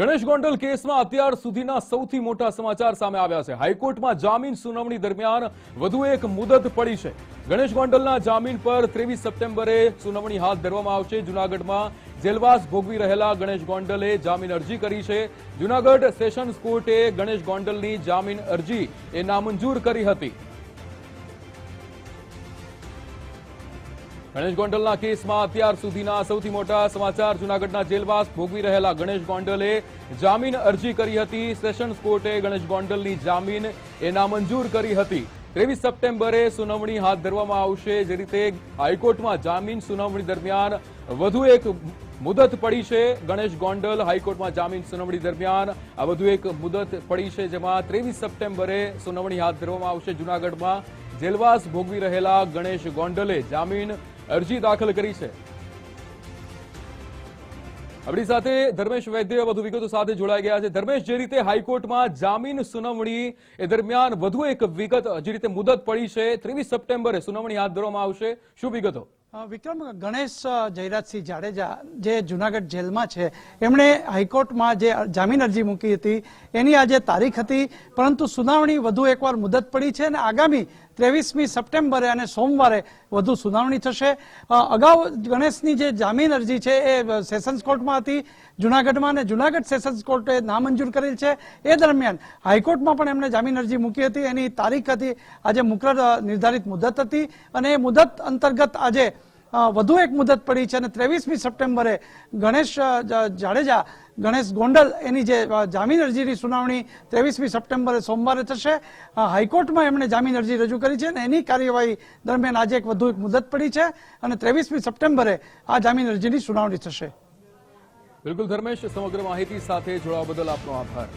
ગણેશ ગોંડલ કેસમાં અત્યાર સુધીના સૌથી મોટા સમાચાર સામે આવ્યા છે. હાઈકોર્ટમાં જામીન સુનાવણી દરમિયાન વધુ એક મુદત પડી છે. ગણેશ ગોંડલના જામીન પર ત્રેવીસ સપ્ટેમ્બરે સુનાવણી હાથ ધરવામાં આવશે. જુનાગઢમાં જેલવાસ ભોગવી રહેલા ગણેશ ગોંડલે જામીન અરજી કરી છે. જુનાગઢ સેશન્સ કોર્ટે ગણેશ ગોંડલની જામીન અરજી એ નામંજૂર કરી હતી. ગણેશ ગોંડલના કેસમાં અત્યાર સુધીના સૌથી મોટા સમાચાર જુનાગઢના જેલવાસ ભોગવી રહેલા ગણેશ ગોંડલે જામીન અરજી કરી હતી. સેશન્સ કોર્ટે ગણેશ ગોંડલની જામીન એ નામંજૂર કરી હતી. ત્રેવીસ સપ્ટેમ્બરે સુનાવણી હાથ ધરવામાં આવશે. જે રીતે હાઈકોર્ટમાં જામીન સુનાવણી દરમિયાન વધુ એક મુદત પડી છે. ગણેશ ગોંડલ હાઈકોર્ટમાં જામીન સુનાવણી દરમિયાન આ વધુ એક મુદત પડી છે, જેમાં ત્રેવીસ સપ્ટેમ્બરે સુનાવણી હાથ ધરવામાં આવશે જુનાગઢમાં. જેલવાસ ભોગવી રહેલા ગણેશ ગોંડલે જામીન અરજી દાખલ કરી છે. આપણી સાથે ધર્મેશ વૈદ્ય વધુ વિગતો સાથે જોડાઈ ગયા છે. ધર્મેશ, જે રીતે હાઈકોર્ટમાં જામીન સુનાવણી એ દરમિયાન વધુ એક વિગત, જે રીતે મુદત પડી છે, ત્રેવીસ સપ્ટેમ્બરે સુનાવણી હાથ ધરવામાં આવશે. શું વિગતો? વિક્રમ, ગણેશ જયરાજસિંહ જાડેજા જે જુનાગઢ જેલમાં છે, એમણે હાઈકોર્ટમાં જે જામીન અરજી મૂકી હતી, એની આજે તારીખ હતી, પરંતુ સુનાવણી વધુ એકવાર મુદત પડી છે અને આગામી ત્રેવીસમી સપ્ટેમ્બરે અને સોમવારે વધુ સુનાવણી થશે. અગાઉ ગણેશની જે જામીન અરજી છે, એ સેશન્સ કોર્ટમાં હતી, જુનાગઢમાં અને જુનાગઢ સેશન્સ કોર્ટે નામંજૂર કરેલ છે. એ દરમિયાન હાઈકોર્ટમાં પણ એમણે જામીન અરજી મૂકી હતી, એની તારીખ હતી, આજે મુકર નિર્ધારિત મુદત હતી અને એ મુદત અંતર્ગત આજે વધુ એક મુદત પડી છે અને ત્રેવીસમી સપ્ટેમ્બરે ગણેશ જાડેજા, ગણેશ ગોંડલ એની જે જામીન અરજીની સુનાવણી ત્રેવીસમી સપ્ટેમ્બરે સોમવારે થશે. હાઈકોર્ટમાં એમણે જામીન અરજી રજૂ કરી છે અને એની કાર્યવાહી દરમિયાન આજે એક વધુ એક મુદત પડી છે અને ત્રેવીસમી સપ્ટેમ્બરે આ જામીન અરજીની સુનાવણી થશે. બિલકુલ ધર્મેશ, સમગ્ર માહિતી સાથે જોડાવા બદલ આપનો આભાર.